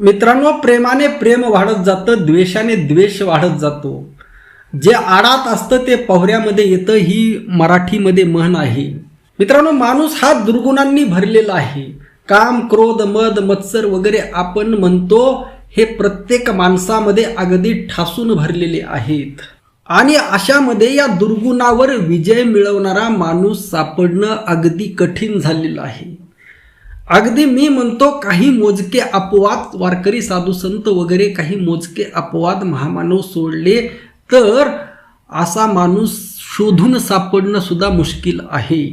मित्रांनो प्रेमाने प्रेम वाढत जातं द्वेषाने द्वेष वाढत जातो. जे आडात असतं ते पवऱ्यामध्ये येतं ही मराठीमध्ये म्हण आहे. मित्रांनो माणूस हा दुर्गुणांनी भरलेला आहे. काम क्रोध मद मत्सर वगैरे आपण म्हणतो हे प्रत्येक माणसामध्ये अगदी ठासून भरलेले आहेत. आणि अशामध्ये या दुर्गुणावर विजय मिळवणारा माणूस सापडणं अगदी कठीण झालेलं आहे. अगदी मी म्हणतो काही मोजके अपवाद वारकरी साधू संत वगैरे काही मोजके अपवाद महामानव सोडले तर असा माणूस शोधून सापडणं सुद्धा मुश्किल आहे.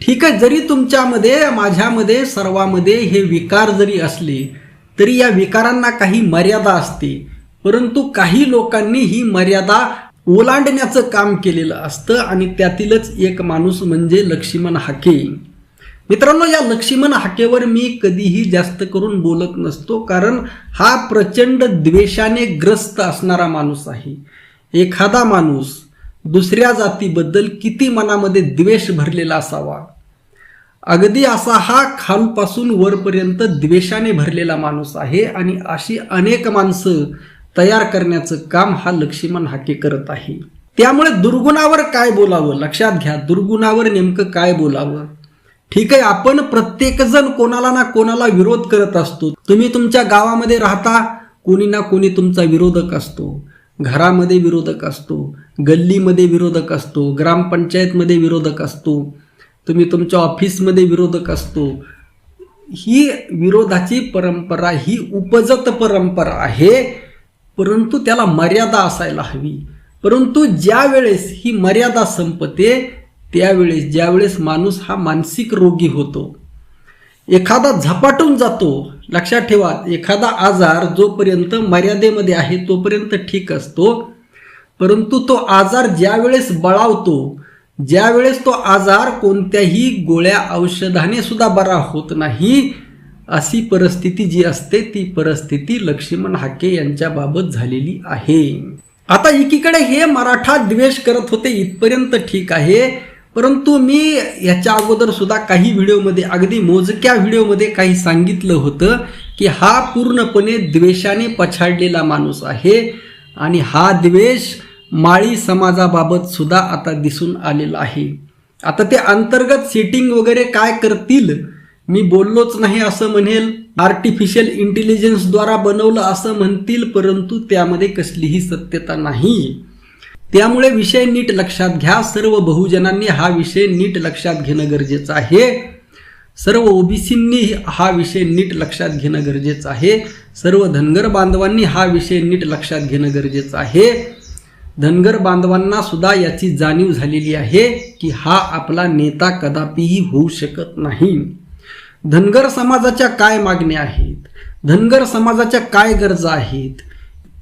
ठीक आहे जरी तुमच्यामध्ये माझ्यामध्ये सर्वामध्ये हे विकार जरी असले तरी या विकारांना काही मर्यादा असते. परंतु काही लोकांनी ही मर्यादा ओलांडण्याचं काम केलेलं असतं आणि त्यातीलच एक माणूस म्हणजे लक्ष्मण हाके. मित्रांनो या लक्ष्मण हाकेवर मी कधीही जास्त करून बोलत नसतो कारण हा प्रचंड द्वेषाने ग्रस्त असणारा माणूस आहे. एखादा माणूस दुसऱ्या जातीबद्दल किती मनामध्ये द्वेष भरलेला असावा. अगदी असा हा खालपासून वरपर्यंत द्वेषाने भरलेला माणूस आहे आणि अशी अनेक माणसं तयार करण्याचं काम हा लक्ष्मण हाके करत आहे. त्यामुळे दुर्गुणावर काय बोलावं? लक्षात घ्या दुर्गुणावर नेमकं काय बोलावं? ठीक आहे आपण प्रत्येकजण कोणाला ना कोणाला विरोध करत असतो. तुम्ही तुमच्या गावामध्ये राहता कोणी ना कोणी तुमचा विरोधक असतो. घरामध्ये विरोधक असतो गल्लीमध्ये विरोधक असतो ग्रामपंचायतमध्ये विरोधक असतो तुम्ही तुमच्या ऑफिसमध्ये विरोधक असतो. ही विरोधाची परंपरा ही उपजत परंपरा आहे परंतु त्याला मर्यादा असायला हवी. परंतु ज्या वेळेस ही मर्यादा संपते त्यावेळेस ज्यावेळेस माणूस हा मानसिक रोगी होतो एखादा झपाटून जातो लक्षात ठेवा एखादा आजार जोपर्यंत मर्यादेमध्ये आहे तोपर्यंत ठीक असतो. परंतु तो आजार ज्यावेळेस बळावतो ज्यावेळेस तो आजार कोणत्याही गोळ्या औषधाने सुद्धा बरा होत नाही अशी परिस्थिती जी असते ती परिस्थिती लक्ष्मण हाके यांच्याबाबत झालेली आहे. आता एकीकडे हे मराठा द्वेष करत होते इथपर्यंत ठीक आहे परंतु मी याच्या अगोदर सुद्धा काही व्हिडिओमध्ये अगदी मोजक्या व्हिडिओमध्ये काही सांगितलं होतं की हा पूर्णपणे द्वेषाने पछाडलेला माणूस आहे आणि हा द्वेष माळी समाजाबाबत सुद्धा आता दिसून आलेला आहे. आता ते अंतर्गत सेटिंग वगैरे काय करतील मी बोललोच नाही असं म्हणेल. आर्टिफिशियल इंटेलिजन्सद्वारा बनवलं असं म्हणतील परंतु त्यामध्ये कसलीही सत्यता नाही. त्यामुळे विषय नीट लक्षात घ्या. सर्व बहुजनांनी हा विषय नीट लक्षात घेणं गरजेचं आहे. सर्व ओबीसींनी हा विषय नीट लक्षात घेणं गरजेचं आहे. सर्व धनगर बांधवांनी हा विषय नीट लक्षात घेणं गरजेचं आहे. धनगर बांधवांना सुद्धा याची जाणीव झालेली आहे की हा आपला नेता कदापिही होऊ शकत नाही. धनगर समाजाच्या काय मागण्या आहेत? धनगर समाजाच्या काय गरजा आहेत?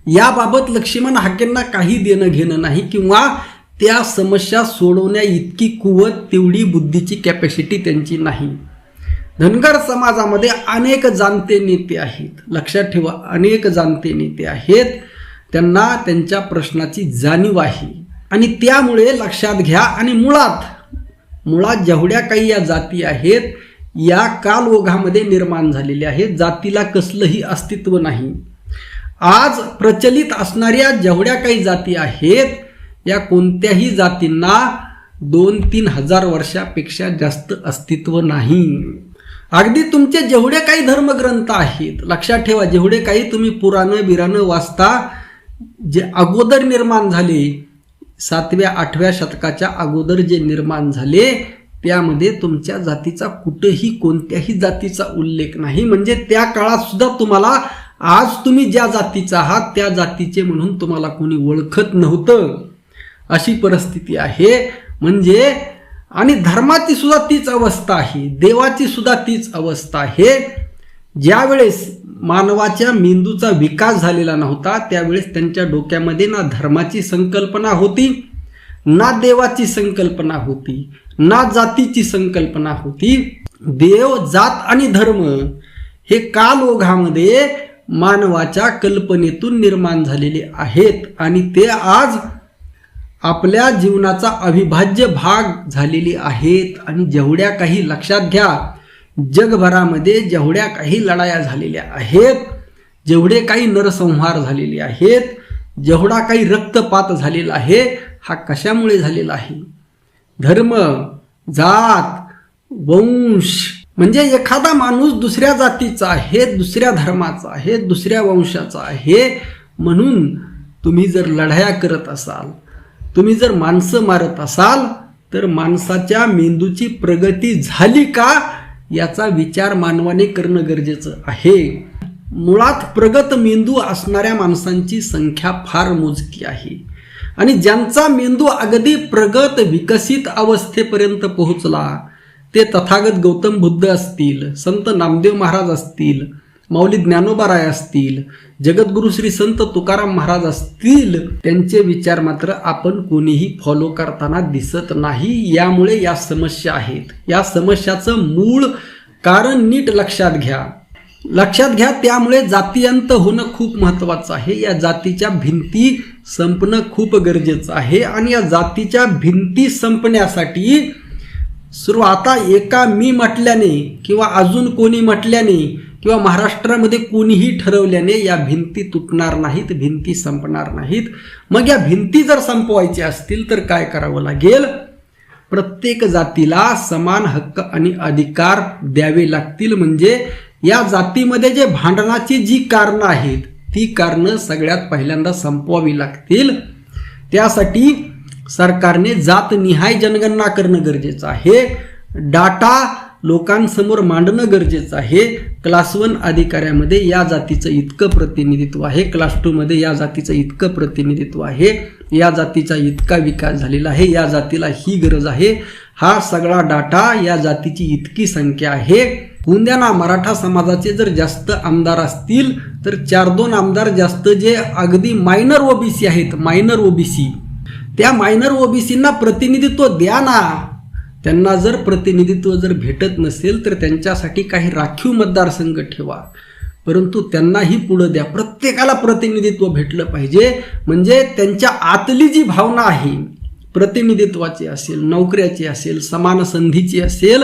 याबाबत लक्ष्मण हाकेंना काही देणं घेणं नाही किंवा त्या समस्या सोडवण्या इतकी कुवत तेवढी बुद्धीची कॅपॅसिटी त्यांची नाही. धनगर समाजामध्ये अनेक जाणते नेते आहेत. लक्षात ठेवा अनेक जाणते नेते आहेत. त्यांना त्यांच्या प्रश्नाची जाणीव आहे. आणि त्यामुळे लक्षात घ्या आणि मुळात मुळात जेवढ्या काही या जाती आहेत या कालओघामध्ये निर्माण झालेल्या आहेत. जातीला कसलंही अस्तित्व नाही. आज प्रचलित असणाऱ्या जेवढ्या काही जाती आहेत या कोणत्याही जातींना दोन तीन हजार वर्षापेक्षा जास्त अस्तित्व नाही. अगदी तुमचे जेवढे काही धर्मग्रंथ आहेत लक्षात ठेवा जेवढे काही तुम्ही पुराणं बिराणं वाचता जे अगोदर निर्माण झाले सातव्या आठव्या शतकाच्या अगोदर जे निर्माण झाले त्यामध्ये तुमच्या जातीचा कुठेही कोणत्याही जातीचा उल्लेख नाही. म्हणजे त्या काळात सुद्धा तुम्हाला आज तुम्ही ज्या जातीचा आहात त्या जातीचे म्हणून तुम्हाला कोणी ओळखत नव्हतं. अशी परिस्थिती आहे. म्हणजे आणि धर्माची सुद्धा तीच अवस्था आहे. देवाची सुद्धा तीच अवस्था आहे. ज्यावेळेस मानवाच्या मेंदूचा विकास झालेला नव्हता त्यावेळेस त्यांच्या डोक्यामध्ये ना धर्माची संकल्पना होती ना देवाची संकल्पना होती ना जातीची संकल्पना होती. देव जात आणि धर्म हे कालओघामध्ये मानवाच्या कल्पनेतून निर्माण झालेले आहेत आणि ते आज आपल्या जीवनाचा अविभाज्य भाग झालेले आहेत. आणि जेवढ्या काही लक्षात घ्या जगभरामध्ये जेवढ्या काही लढाया झालेल्या आहेत जेवढे काही नरसंहार झालेले आहेत जेवढा काही रक्तपात झालेला आहे हा कशामुळे झालेला आहे? धर्म जात वंश म्हणजे एखादा माणूस दुसऱ्या जातीचा आहे दुसऱ्या धर्माचा आहे दुसऱ्या वंशाचा आहे म्हणून तुम्ही जर लढाया करत असाल तुम्ही जर माणसं मारत असाल तर माणसाच्या मेंदूची प्रगती झाली का याचा विचार मानवाने करणं गरजेचं आहे. मुळात प्रगत मेंदू असणाऱ्या माणसांची संख्या फार मोजकी आहे. आणि ज्यांचा मेंदू अगदी प्रगत विकसित अवस्थेपर्यंत पोहोचला ते तथागत गौतम बुद्ध असतील संत नामदेव महाराज असतील माऊली ज्ञानोबाराय असतील जगद्गुरु श्री संत तुकाराम महाराज असतील त्यांचे विचार मात्र आपण कोणीही फॉलो करताना दिसत नाही. यामुळे या समस्या आहेत. या समस्याचं मूळ कारण नीट लक्षात घ्या. लक्षात घ्या त्यामुळे जातीयंत होणं खूप महत्वाचं आहे. या जातीच्या भिंती संपणं खूप गरजेचं आहे. आणि या जातीच्या भिंती संपण्यासाठी सर्व आता एका मी म्हटल्याने किंवा अजून कोणी म्हटल्याने किंवा महाराष्ट्रामध्ये कोणीही ठरवल्याने या भिंती तुटणार नाहीत भिंती संपणार नाहीत. मग या भिंती जर संपवायच्या असतील तर काय करावं लागेल? प्रत्येक जातीला समान हक्क आणि अधिकार द्यावे लागतील. म्हणजे या जातीमध्ये जे भांडणाची जी कारणं आहेत ती कारणं सगळ्यात पहिल्यांदा संपवावी लागतील. त्यासाठी सरकारने जातनिहाय जनगणना करणं गरजेचं आहे. डाटा लोकांसमोर मांडणं गरजेचं आहे. क्लास वन अधिकाऱ्यामध्ये या जातीचं इतकं प्रतिनिधित्व आहे. क्लास टूमध्ये या जातीचं इतकं प्रतिनिधित्व आहे. या जातीचा इतका विकास झालेला आहे. या जातीला ही गरज आहे. हा सगळा डाटा या जातीची इतकी संख्या आहे. ना मराठा समाजाचे जर जास्त आमदार असतील तर चार दोन आमदार जास्त जे अगदी मायनर ओबीसी आहेत. Minor OBC. त्या मायनर ओबीसींना प्रतिनिधित्व द्या ना. त्यांना जर प्रतिनिधित्व जर भेटत नसेल तर त्यांच्यासाठी काही राखीव मतदारसंघ ठेवा. परंतु त्यांनाही पुढं द्या. प्रत्येकाला प्रतिनिधित्व भेटलं पाहिजे. म्हणजे त्यांच्या आतली जी भावना आहे प्रतिनिधित्वाची असेल नोकऱ्याची असेल समान संधीची असेल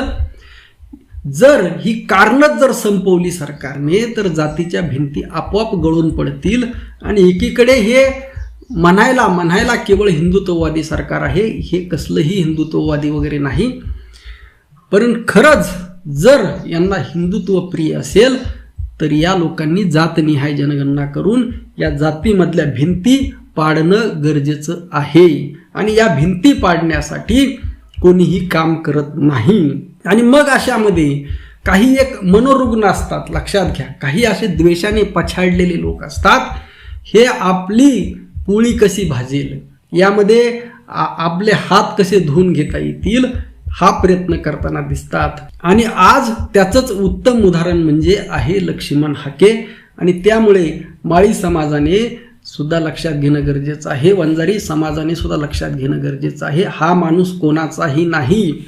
जर ही कारणच जर संपवली सरकारने तर जातीच्या भिंती आपोआप गळून पडतील. आणि एकीकडे हे म्हणायला म्हणायला केवळ हिंदुत्ववादी सरकार आहे हे कसलंही हिंदुत्ववादी वगैरे नाही. पण खरंच जर यांना हिंदुत्व प्रिय असेल तर या लोकांनी जातनिहाय जनगणना करून या जातीमधल्या भिंती पाडणं गरजेचं आहे. आणि या भिंती पाडण्यासाठी कोणीही काम करत नाही. आणि मग अशामध्ये काही एक मनोरुग्ण असतात लक्षात घ्या. काही असे द्वेषाने पछाडलेले लोक असतात. हे आपली पोळी कशी भाजेल? यामध्ये आपले हात कसे धुवून घेता येतील हा प्रयत्न करताना दिसतात. आणि आज त्याचंच उत्तम उदाहरण म्हणजे आहे लक्ष्मण हाके. आणि त्यामुळे माळी समाजाने सुद्धा लक्षात घेणं गरजेचं आहे. वंजारी समाजाने सुद्धा लक्षात घेणं गरजेचं आहे. हा माणूस कोणाचाही नाही.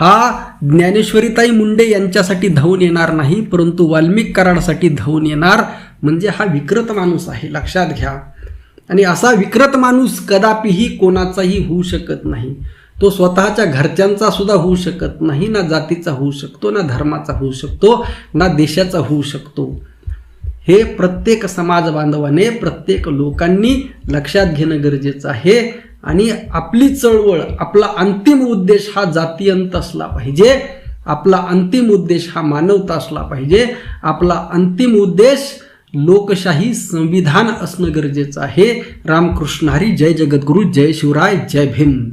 हा ज्ञानेश्वरीताई मुंडे यांच्यासाठी धावून येणार नाही परंतु वाल्मिक कराडसाठी धावून येणार. म्हणजे हा विकृत माणूस आहे. लक्षात घ्या. आणि असा विकृत माणूस कदापिही कोणाचाही होऊ शकत नाही. तो स्वतःच्या घरच्यांचा सुद्धा होऊ शकत नाही ना जातीचा होऊ शकतो ना धर्माचा होऊ शकतो ना देशाचा होऊ शकतो. हे प्रत्येक समाज बांधवाने प्रत्येक लोकांनी लक्षात घेणं गरजेचं आहे आणि आपली चळवळ आपला अंतिम उद्देश हा जातीयंत असला पाहिजे. आपला अंतिम उद्देश हा मानवता असला पाहिजे. आपला अंतिम उद्देश लोकशाही संविधान असणं गरजेचं आहे. रामकृष्ण हरी जय जगद्गुरु जय शिवराय जय भीम.